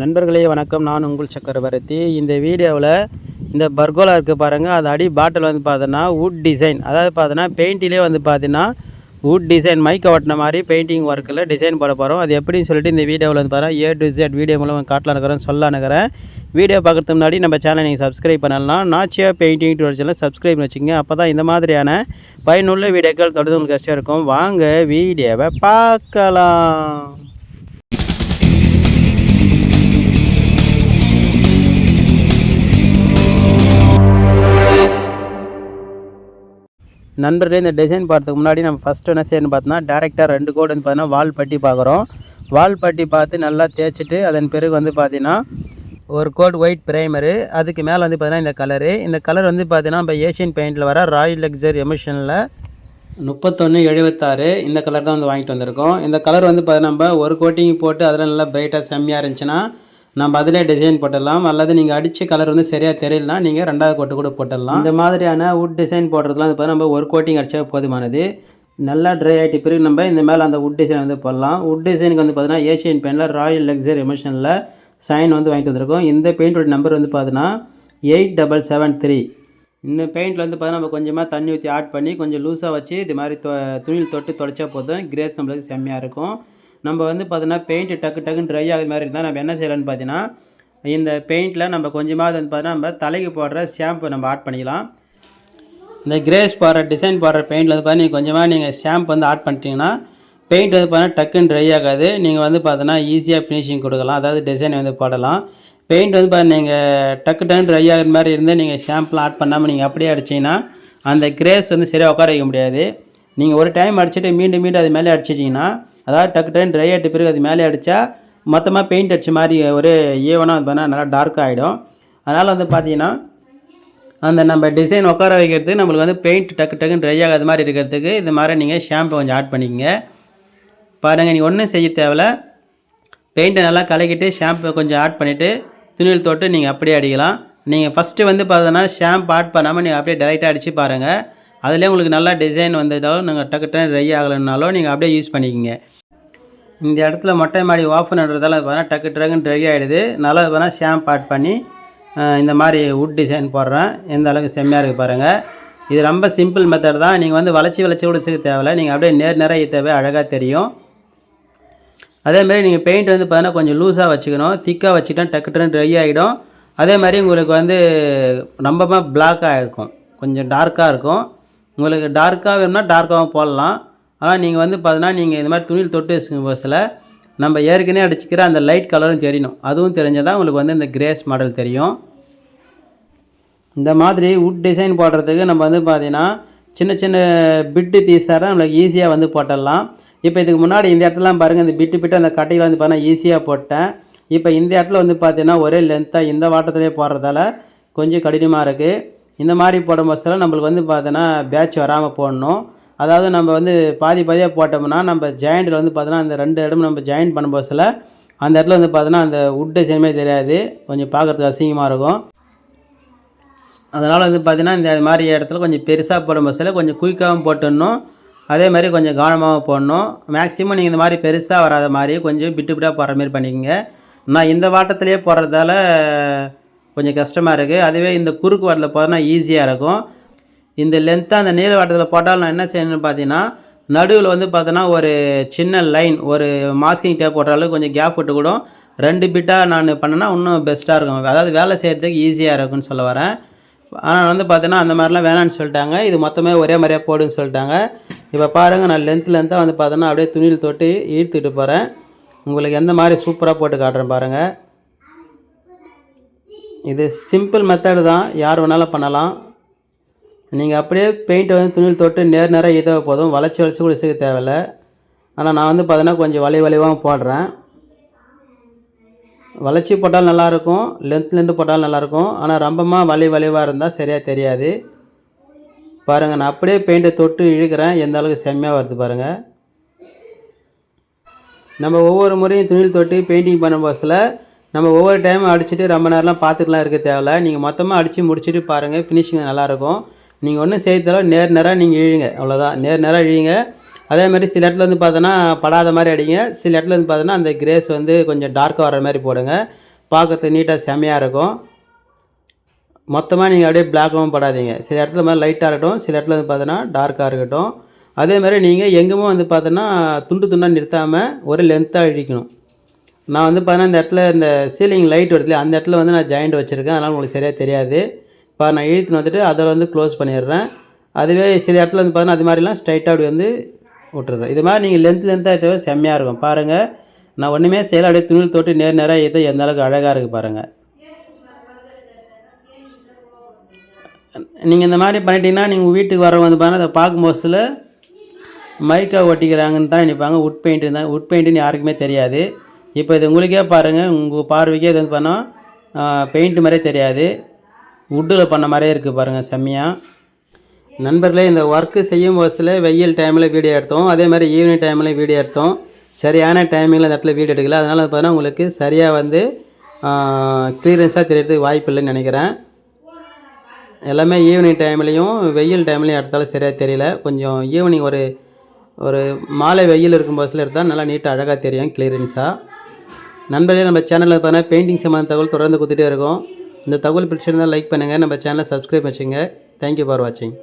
நண்பர்களே வணக்கம். நான் உங்கள் சக்கரவர்த்தி. இந்த வீடியோவில் இந்த பர்கோலா இருக்குது பாருங்கள் அது அடி பாட்டில் வந்து பார்த்தோன்னா வுட் டிசைன் அதாவது பார்த்தோன்னா பெயிண்டிலே வந்து பார்த்தீங்கன்னா வுட் டிசைன் மைக்கை ஒட்டின மாதிரி பெயிண்டிங் ஒர்க்கில் டிசைன் போட போகிறோம் அது எப்படின்னு சொல்லிட்டு இந்த வீடியோவில் வந்து பாருங்கள் ஏ டு ஜெட் வீடியோ மூலம் காட்டலாம் இருக்கிறேன் இருக்கிறேன் வீடியோ பார்க்குறதுக்கு முன்னாடி நம்ம சேனலை நீங்கள் சப்ஸ்கிரைப் பண்ணலாம் நாச்சியா பெயிண்டிங் டுவெல்ஸில் சப்ஸ்கிரைப் வச்சுங்க அப்போ தான் இந்த மாதிரியான பயனுள்ள வீடியோக்கள் தொடர்ந்து உங்களுக்கு கஷ்டம் இருக்கும் வாங்க வீடியோவை பார்க்கலாம். நண்பர்களே இந்த டிசைன் பார்த்துக்கு முன்னாடி நம்ம ஃபஸ்ட்டு என்ன செய்யணும் பார்த்தோன்னா டேரெக்டாக ரெண்டு கோடு வந்து பார்த்தீங்கன்னா வால் பட்டி பார்க்குறோம். வால் பட்டி பார்த்து நல்லா தேய்ச்சிட்டு அதன் பிறகு வந்து பார்த்தீங்கன்னா ஒரு கோட் ஒயிட் ப்ரைமரு அதுக்கு மேலே வந்து பார்த்தீங்கன்னா இந்த கலரு இந்த கலர் வந்து பார்த்தீங்கன்னா நம்ம ஏஷியன் பெயிண்டில் வர ராயல் லக்ஸரி எமிஷனில் முப்பத்தொன்று எழுபத்தாறு இந்த கலர் தான் வந்து வாங்கிட்டு வந்திருக்கோம். இந்த கலர் வந்து பார்த்தீங்கன்னா நம்ம ஒரு கோட்டிங் போட்டு அதில் நல்லா பிரைட்டாக செம்மையாக இருந்துச்சுன்னா நம்ம அதிலே டிசைன் போட்டுடலாம். அல்லது நீங்கள் அடித்த கலர் வந்து சரியாக தெரியலனா நீங்கள் ரெண்டாவது கோட்டு கூட போட்டுடலாம். இந்த மாதிரியான வுட் டிசைன் போடுறதுலாம் வந்து பார்த்தீங்கன்னா நம்ம ஒரு கோட்டிங் அடித்தா போதுமானது. நல்லா ட்ரை ஆகிட்டு பிறகு நம்ம இந்த மேலே அந்த வுட் டிசைன் வந்து போடலாம். வுட் டிசைனுக்கு வந்து பார்த்தீங்கன்னா ஏஷியன் பெயிண்டில் ராயல் லக்ஸரி எமோஷனில் சைன் வந்து வாங்கிட்டு வந்திருக்கோம். இந்த பெயிண்டோட நம்பர் வந்து பார்த்தீங்கன்னா எயிட் டபுள் செவன் த்ரீ இந்த பெயிண்டில் வந்து பார்த்தீங்கன்னா நம்ம கொஞ்சமாக தண்ணி ஊற்றி ஆட் பண்ணி கொஞ்சம் லூஸாக வச்சு இது மாதிரி தொ துணியில் தொட்டு தொடச்சா போதும். கிரேஸ் நம்மளுக்கு செம்மையாக இருக்கும். நம்ம வந்து பார்த்தீங்கன்னா பெயிண்ட் டக்கு டக்குன்னு ட்ரை ஆகிற மாதிரி இருந்தால் நம்ம என்ன செய்யலாம்னு பார்த்தீங்கன்னா இந்த பெயிண்டில் நம்ம கொஞ்சமாவது வந்து பார்த்தீங்கன்னா நம்ம தலைக்கு போடுற ஷாம்பு நம்ம ஆட் பண்ணிக்கலாம். இந்த கிரேஸ் போடுற டிசைன் போடுற பெயிண்டில் வந்து பார்த்தீங்கன்னா கொஞ்சமாக நீங்கள் ஷாம்பு வந்து ஆட் பண்ணிட்டீங்கன்னா பெயிண்ட் வந்து பார்த்தீங்கன்னா டக்குன்னு ட்ரை ஆகாது. நீங்கள் வந்து பார்த்தீங்கன்னா ஈஸியாக ஃபினிஷிங் கொடுக்கலாம். அதாவது டிசைன் வந்து போடலாம். பெயிண்ட் வந்து பார்த்தீங்கன்னா நீங்கள் டக்கு டக்குன்னு ட்ரை ஆகிற மாதிரி இருந்து நீங்கள் ஷாம்புலாம் ஆட் பண்ணாமல் நீங்கள் அப்படியே அடிச்சிங்கன்னா அந்த கிரேஸ் வந்து சரியாக உட்கார வைக்க முடியாது. நீங்கள் ஒரு டைம் அடிச்சுட்டு மீண்டும் மீண்டும் அது மேலே அடிச்சிட்டிங்கன்னா அதாவது டக்கு டக்குன்னு ட்ரை ஆகிட்ட பிறகு அது மேலே அடித்தா மொத்தமாக பெயிண்ட் அடித்த மாதிரி ஒரு ஈவனாக வந்து பார்த்தீங்கன்னா நல்லா டார்க் ஆகிடும் அதனால் வந்து பார்த்தீங்கன்னா அந்த நம்ம டிசைன் உட்கார வைக்கிறதுக்கு நம்மளுக்கு வந்து பெயிண்ட் டக்கு டக்குன்னு ட்ரை ஆகாத மாதிரி இருக்கிறதுக்கு இது மாதிரி நீங்கள் ஷாம்பு கொஞ்சம் ஆட் பண்ணிக்கங்க. பாருங்கள் நீங்கள் ஒன்றும் செய்ய தேவையில்ல. பெயிண்ட்டை நல்லா கலக்கிட்டு ஷாம்பு கொஞ்சம் ஆட் பண்ணிவிட்டு துணியில் தொட்டு நீங்கள் அப்படியே அடிக்கலாம். நீங்கள் ஃபஸ்ட்டு வந்து பார்த்தோன்னா ஷாம்பு ஆட் பண்ணாமல் நீங்கள் அப்படியே டைரெக்டாக அடித்து பாருங்கள் அதிலே உங்களுக்கு நல்லா டிசைன் வந்ததாலும் நீங்கள் டக்கு டக்கு ட்ரை ஆகலைன்னாலும் நீங்கள் அப்படியே யூஸ் பண்ணிக்கோங்க. இந்த இடத்துல மொட்டை மாடி ஓப்பன்ன்றதால பார்த்தா டக்கு டக்குன்னு ட்ரை ஆகிடுது நல்லா பார்த்தா ஷாம்ப் ஆட் பண்ணி இந்த மாதிரி வுட் டிசைன் போடுறேன். எந்த அளவுக்கு செம்மையாக இருக்குது பாருங்கள் இது ரொம்ப சிம்பிள் மெத்தட் தான். நீங்கள் வந்து வளைச்சி வளைச்சி உடைச்சிக்க தேவையில்ல. நீங்கள் அப்படியே நேர் நேராக தேவை அழகாக தெரியும். அதேமாதிரி நீங்கள் பெயிண்ட் வந்து பார்த்தீங்கன்னா கொஞ்சம் லூஸாக வச்சுக்கணும். திக்காக வச்சுட்டா டக்கு டக்குன்னு ட்ரை ஆகிடும் அதே மாதிரி உங்களுக்கு வந்து ரொம்பமாக பிளாக்காக இருக்கும். கொஞ்சம் டார்க்காக இருக்கும். உங்களுக்கு டார்க்காக வேணும்னா டார்க்காகவும் போடலாம். ஆனால் நீங்கள் வந்து பார்த்தீங்கன்னா நீங்கள் இந்த மாதிரி துணியில் தொட்டு வச்சுக்கும் பஸ்ஸில் நம்ம ஏற்கனவே அடிச்சுக்கிற அந்த லைட் கலரும் தெரியணும். அதுவும் தெரிஞ்சால் தான் உங்களுக்கு வந்து இந்த கிரேஸ் மாடல் தெரியும். இந்த மாதிரி வுட் டிசைன் போடுறதுக்கு நம்ம வந்து பார்த்தீங்கன்னா சின்ன சின்ன பிட்டு பீஸாக தான் நம்மளுக்கு ஈஸியாக வந்து போட்டுடலாம் இப்போ இதுக்கு முன்னாடி இந்த இடத்துலலாம் பாருங்கள் இந்த பிட்டு பிட்டு அந்த கட்டையில் வந்து பார்த்தீங்கன்னா ஈஸியாக போட்டேன். இப்போ இந்த இடத்துல வந்து பார்த்தீங்கன்னா ஒரே லென்த்தாக இந்த வாட்டத்திலே போடுறதால கொஞ்சம் கடினமாக இருக்குது இந்த மாதிரி போடும் பஸ்ஸில் நம்மளுக்கு வந்து பார்த்தீங்கன்னா பேட்ச் வராமல் போடணும். அதாவது நம்ம வந்து பாதி பாதியாக போட்டோம்னா நம்ம ஜாயிண்டில் வந்து பார்த்தோன்னா அந்த ரெண்டு இடமும் நம்ம ஜாயின் பண்ணும் பஸ்ஸில் அந்த இடத்துல வந்து பார்த்தோன்னா அந்த வுட் டிசைனுமே தெரியாது. கொஞ்சம் பார்க்குறதுக்கு அசிங்கமாக இருக்கும். அதனால் வந்து பார்த்திங்கன்னா இந்த மாதிரி இடத்துல கொஞ்சம் பெருசாக போடும் பஸ்ஸில் கொஞ்சம் குயிக்காகவும் போட்டுடணும். அதே மாதிரி கொஞ்சம் கவனமாகவும் போடணும். மேக்ஸிமம் நீங்கள் இந்த மாதிரி பெருசாக வராத மாதிரி கொஞ்சம் பிட்டு பிட்டாக போடுற மாதிரி பண்ணிக்கோங்க. நான் இந்த வாட்டத்துலேயே போடுறதால கொஞ்சம் கஷ்டமாக இருக்குது அதுவே இந்த குறுக்கு வாட்டில் போகிறதுனா ஈஸியாக இருக்கும். இந்த லென்த்தாக அந்த நீளவாட்டத்தில் போட்டால் நான் என்ன செய்யணும்னு பார்த்தீங்கன்னா நடுவில் வந்து பார்த்தோன்னா ஒரு சின்ன லைன் ஒரு மாஸ்கிங் டேப் போடுற அளவுக்கு கொஞ்சம் கேப் விட்டு கூட ரெண்டு பிட்டாக நான் பண்ணேன்னா இன்னும் பெஸ்ட்டாக இருக்கும். அதாவது வேலை செய்கிறதுக்கு ஈஸியாக இருக்கும்னு சொல்ல வரேன். ஆனால் வந்து பார்த்தீங்கன்னா அந்த மாதிரிலாம் வேணான்னு சொல்லிட்டாங்க. இது மொத்தமே ஒரே மாதிரியாக போடுன்னு சொல்லிட்டாங்க. இப்போ பாருங்கள் நான் லென்த் லென்த்தாக வந்து பார்த்தோன்னா அப்படியே துணியில் தொட்டு ஈர்த்துட்டு போகிறேன் உங்களுக்கு எந்த மாதிரி சூப்பராக போட்டு காட்டுறேன் பாருங்கள் இது சிம்பிள் மெத்தடு தான். யார் வேணாலும் பண்ணலாம். நீங்கள் அப்படியே பெயிண்ட்டை வந்து துணியில் தொட்டு நேர் நேராக இதாக போதும். வளைச்சி வளைச்சி கூட செய்ய தேவையில்ல. ஆனால் நான் வந்து பார்த்தீங்கன்னா கொஞ்சம் வளை வளைவாக போடுறேன். வளைச்சி போட்டாலும் நல்லாயிருக்கும். லென்த் லென்த்து போட்டாலும் நல்லாயிருக்கும். ஆனால் ரொம்பமாக வலி வளைவாக இருந்தால் சரியாக தெரியாது. பாருங்கள் நான் அப்படியே பெயிண்ட்டை தொட்டு இழுக்கிறேன். எந்த அளவுக்கு செம்மையாக வருது பாருங்கள் நம்ம ஒவ்வொரு முறையும் துணியில் தொட்டு பெயிண்டிங் பண்ண பஸ்ஸில் நம்ம ஒவ்வொரு டைமும் அடிச்சுட்டு ரொம்ப நேரம்லாம் பார்த்துக்கலாம் இருக்க தேவையில்ல. நீங்கள் மொத்தமாக அடித்து முடிச்சுட்டு பாருங்கள் ஃபினிஷிங் நல்லாயிருக்கும் நீங்கள் ஒன்றும் செய்ய தேவை நேர் நேராக நீங்கள் இழுங்க அவ்வளோதான் நேர் நேராக இழுங்க. அதே மாதிரி சில இடத்துல வந்து பார்த்தோன்னா படாத மாதிரி அடிங்க. சில இடத்துல வந்து பார்த்தோன்னா அந்த கிரேஸ் வந்து கொஞ்சம் டார்க்காக வர மாதிரி போடுங்க. பார்க்கறதுக்கு நீட்டாக செமையாக இருக்கும். மொத்தமாக நீங்கள் அப்படியே பிளாக்காகவும் படாதீங்க. சில இடத்துல மாதிரி லைட்டாக இருக்கட்டும் சில இடத்துல வந்து பார்த்தோன்னா டார்க்காக இருக்கட்டும். அதே மாதிரி நீங்கள் எங்கேயுமே வந்து பார்த்தோன்னா துண்டு துண்டாக நிறுத்தாமல் ஒரு லென்த்தாக இழிக்கணும். நான் வந்து பார்த்தீங்கன்னா இந்த இடத்துல இந்த சீலிங் லைட் வருது அந்த இடத்துல வந்து நான் ஜாயிண்ட் வச்சுருக்கேன். அதனால் உங்களுக்கு சரியாக தெரியாது. இப்போ நான் இழுத்துன்னு வந்துட்டு அதில் வந்து க்ளோஸ் பண்ணிடுறேன். அதுவே சில இடத்துல வந்து பார்த்தீங்கன்னா அது மாதிரிலாம் ஸ்ட்ரைட்டாக அப்படி வந்து விட்டுறேன் இது மாதிரி நீங்கள் லென்த் லென்த்தாக தேவை செம்மையாக இருக்கும். பாருங்கள் நான் ஒன்றுமே செய்யல அப்படியே துணில் தொட்டு நேர் நேராக இது எந்த அளவுக்கு அழகாக இருக்குது பாருங்கள் நீங்கள் இந்த மாதிரி பண்ணிட்டீங்கன்னா நீங்கள் வீட்டுக்கு வரவங்க வந்து பாருங்கள் அதை பார்க்கும் போதுல ஒட்டிக்கிறாங்கன்னு தான் நினைப்பாங்க. உட் பெயிண்ட் தான் உட் பெயிண்ட்டுன்னு யாருக்குமே தெரியாது. இப்போ இது உங்களுக்கே பாருங்கள் உங்கள் பார்வைக்கே இது வந்து பண்ணோம் பெயிண்ட் மாதிரியே தெரியாது. வுட்டில் பண்ண மாதிரியே இருக்குது பாருங்கள் செம்மையாக நண்பர்களே இந்த ஒர்க்கு செய்யும் போதுல வெயில் டைமில் வீடியோ எடுத்தோம். அதே மாதிரி ஈவினிங் டைமில் வீடியோ எடுத்தோம். சரியான டைமிங்கில் அந்த இடத்துல வீடியோ எடுக்கல. அதனால் பார்த்தீங்கன்னா உங்களுக்கு சரியாக வந்து க்ளீரன்ஸாக தெரியறதுக்கு வாய்ப்பு இல்லைன்னு நினைக்கிறேன். எல்லாமே ஈவினிங் டைம்லேயும் வெயில் டைம்லேயும் எடுத்தாலும் சரியாக தெரியல. கொஞ்சம் ஈவினிங் ஒரு ஒரு மாலை வெயில் இருக்கும் பஸ்ஸில் எடுத்தால் நல்லா நீட்டாக அழகாக தெரியும் கிளியரன்ஸாக நண்பர்களே நம்ம சேனலில் பார்த்தீங்கன்னா பெயிண்டிங் சம்மந்த தகவல் தொடர்ந்து கொடுத்துட்டே இருக்கோம். இந்த தகவல் பிடிச்சிருந்தால் லைக் பண்ணுங்கள் நம்ம சேனலை சப்ஸ்கிரைப் வச்சுங்க. தேங்க்யூ ஃபார் வாட்சிங்